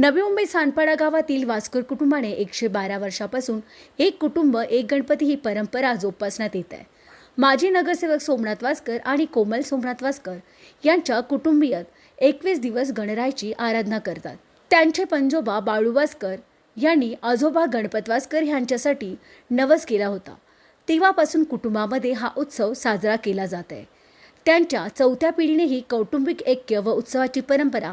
नवी मुंबई सानपाडा गावातील वास्कर कुटुंबाने एकशे बारा वर्षापासून एक कुटुंब एक गणपती ही परंपरा जोपासण्यात येत आहे. माजी नगरसेवक सोमनाथ वास्कर आणि कोमल सोमनाथ वास्कर यांच्या कुटुंबियात एकवीस दिवस गणरायाची आराधना करतात. त्यांचे पंजोबा बाळू वास्कर यांनी आजोबा गणपत वास्कर यांच्यासाठी नवस केला होता. तेव्हापासून कुटुंबामध्ये हा उत्सव साजरा केला जात आहे. त्यांच्या चौथ्या पिढीनेही कौटुंबिक ऐक्य व उत्सवाची परंपरा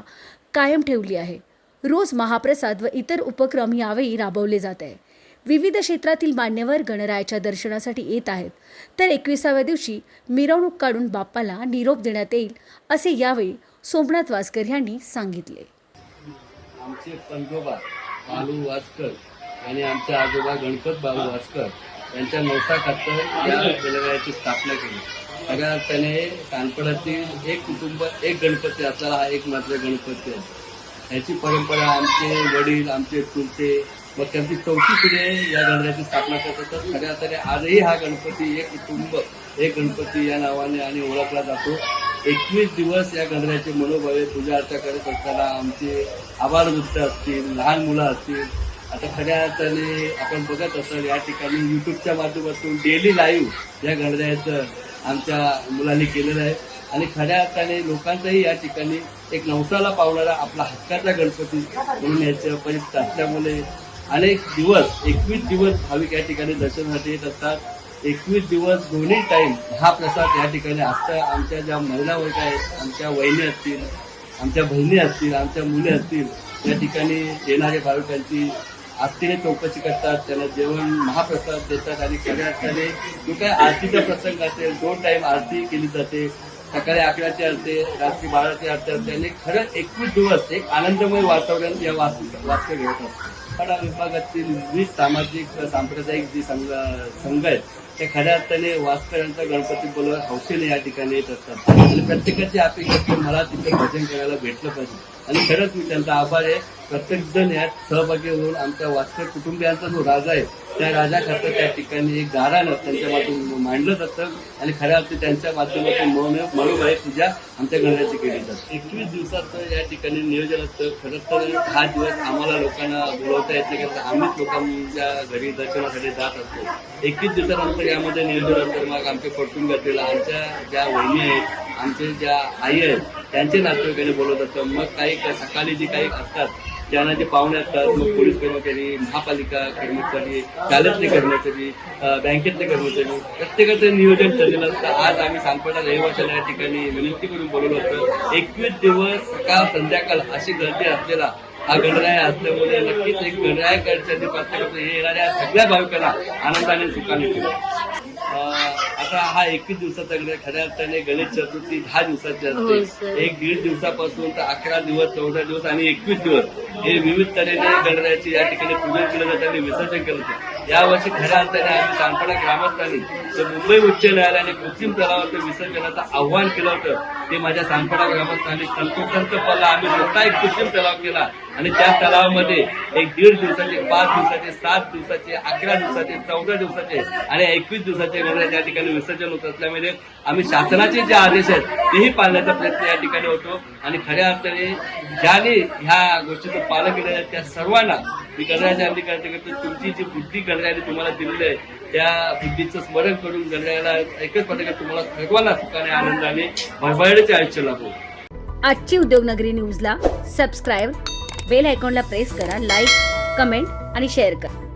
कायम ठेवली आहे. रोज महाप्रसाद व इतर उपक्रम यावेळी राबवले जात. आहे विविध क्षेत्रातील मान्यवर गणरायाच्या दर्शनासाठी येत आहेत. तर एकविसाव्या दिवशी मिरवणूक काढून बाप्पाला निरोप देण्यात येईल असे यावेळी सोमनाथ वासकर यांनी सांगितले. आमचे पंजोबा बालू वासकर आणि आमचे आजोबा गणपत बालू वासकर यांच्या नवसा खातर या गणरायाची स्थापना केली. कारण त्याने कानपडातील एक कुटुंब एक गणपती असलेला हा एक मात्र गणपती आहे. ह्याची परंपरा आमचे वडील आमचे चुलते व त्यांची चौथी पिढी या गणरायाची स्थापना करत असतात खऱ्या अर्थाने आजही हा गणपती एक कुटुंब एक गणपती या नावाने आणि ओळखला जातो. एकवीस दिवस या गणरायाचे मनोभावे पूजा अर्चा करत असताना आमचे आबालवृद्ध असतील लहान मुलं असतील आता खऱ्या अर्थाने आपण बघत असाल या ठिकाणी युट्यूबच्या माध्यमातून डेली लाईव्ह या गणरायाचं आमच्या मुलांनी केलेलं आहे. आणि खऱ्या अर्थाने लोकांचाही या ठिकाणी एक नवसाला पावणारा आपला हक्काचा गणपती म्हणून याचं परिचित असल्यामुळे अनेक दिवस एकवीस दिवस भाविक या ठिकाणी दर्शनासाठी येत असतात. एकवीस दिवस दोन्ही टाइम हा प्रसाद या ठिकाणी असता. आमच्या ज्या महिला वर्ग आहेत आमच्या वहिनी असतील आमच्या बहिणी असतील आमच्या मुली असतील या ठिकाणी येणाऱ्या भाविकांची आरतीने चौकशी करतात. त्यांना जेवण महाप्रसाद देतात आणि खऱ्या अर्थाने जो काय आरतीचा प्रसंग असेल दोन टाइम आरती केली जाते. सकाळी अकराची अर्थ रात्री बाराची आरती असते आणि खरंच एकवीस दिवस एक आनंदमय वातावरण या वास वास्तव घेत असतात पण विभागातील विविध सामाजिक सांप्रदायिक जी संघ संघ आहेत ते खऱ्या अर्थाने वास्करांचा गणपती बोलवा हौसेने या ठिकाणी येत असतात. आणि प्रत्येकाची अपेक्षा की मला तिथे भजन करायला भेटलं पाहिजे. आणि खरंच मी त्यांचा आभार आहे. प्रत्येक जण यात सहभागी होऊन आमच्या वास्तव कुटुंबियांचा जो राजा आहे त्या राजा त्या ठिकाणी एक गाराणं त्यांच्या माध्यमातून मांडलं जातं आणि खऱ्या अर्थी त्यांच्या माध्यमातून मन मनोभावे पूजा आमच्या गणराची केली जाते. एकवीस दिवसाचं या ठिकाणी नियोजन असतं. खरं तर हा दिवस आम्हाला लोकांना बोलवता येत नाही कारण आम्हीच लोकांच्या घरी दर्शनासाठी जात असतो. एकवीस दिवसानंतर यामध्ये नियोजन असतं मग आमच्या कुटुंबातील आमच्या ज्या वहिनी आहेत आमचे ज्या आई आहेत त्यांचे नातेवाईकांनी बोलवत असतं मग काही सकाळी जे काही असतात त्यांना जे पाहुणे असतात मग पोलीस कर्मचारी महापालिका कर्मचारी शाळेतले कर्मचारी बँकेतले कर्मचारी प्रत्येकाचं नियोजन ठरलेलं असतं. आज आम्ही सांगपडा रहिवाशाला या ठिकाणी विनंती करून बोलवलं होतं. एकवीस दिवस सकाळ संध्याकाळ अशी गर्दी असलेला हा गणराय असल्यामुळे नक्कीच एक गणराय प्रत्येकाचं हे येणाऱ्या सगळ्या भाविकांना आनंदाने सुखाने ठेवलं. आता हा एकवीस दिवसाचा गणराय खऱ्या अर्थाने गणेश चतुर्थी दहा दिवसाची असते. एक दीड दिवसापासून तर अकरा दिवस चौदा दिवस आणि एकवीस दिवस हे विविध तऱ्हेने गणरायाची या ठिकाणी पूजन केलं जातं आणि विसर्जन केलं जातं. यावर्षी खऱ्या अर्थाने आम्ही सानपाडा ग्रामस्थांनी तर मुंबई उच्च न्यायालयाने कृत्रिम तलावाचं विसर्जनाचं आव्हान केलं होतं ते माझ्या सानपाडा ग्रामस्थांनी तंतोतंत पल्ला आम्ही स्वतः एक कृत्रिम तलाव केला आणि त्या तलावामध्ये एक दीड दिवसाचे पाच दिवसाचे सात दिवसाचे अकरा दिवसाचे चौदा दिवसाचे आणि एकवीस दिवसाचे गणराज या ठिकाणी विसर्जन होत असल्यामुळे आम्ही शासनाचे जे आदेश आहेत तेही पाळण्याचा प्रयत्न या ठिकाणी होतो. आणि खऱ्या अर्थाने ज्याने ह्या गोष्टीचं पालन केलेलं आहे त्या सर्वांना मी गणरायाच्या अंती काय करतो तुमची जी बुद्धी गणरायाने तुम्हाला दिलेली आहे त्या बुद्धीचं स्मरण करून गणरायाला एकच पत्रकार तुम्हाला सर्वांना सुखाने आनंदाने भरभरण्याचे आयुष्य लाभो. आजची उद्योगनगरी न्यूजला सबस्क्राईब बेल आयकॉनला प्रेस करा लाईक कमेंट आणि शेअर करा.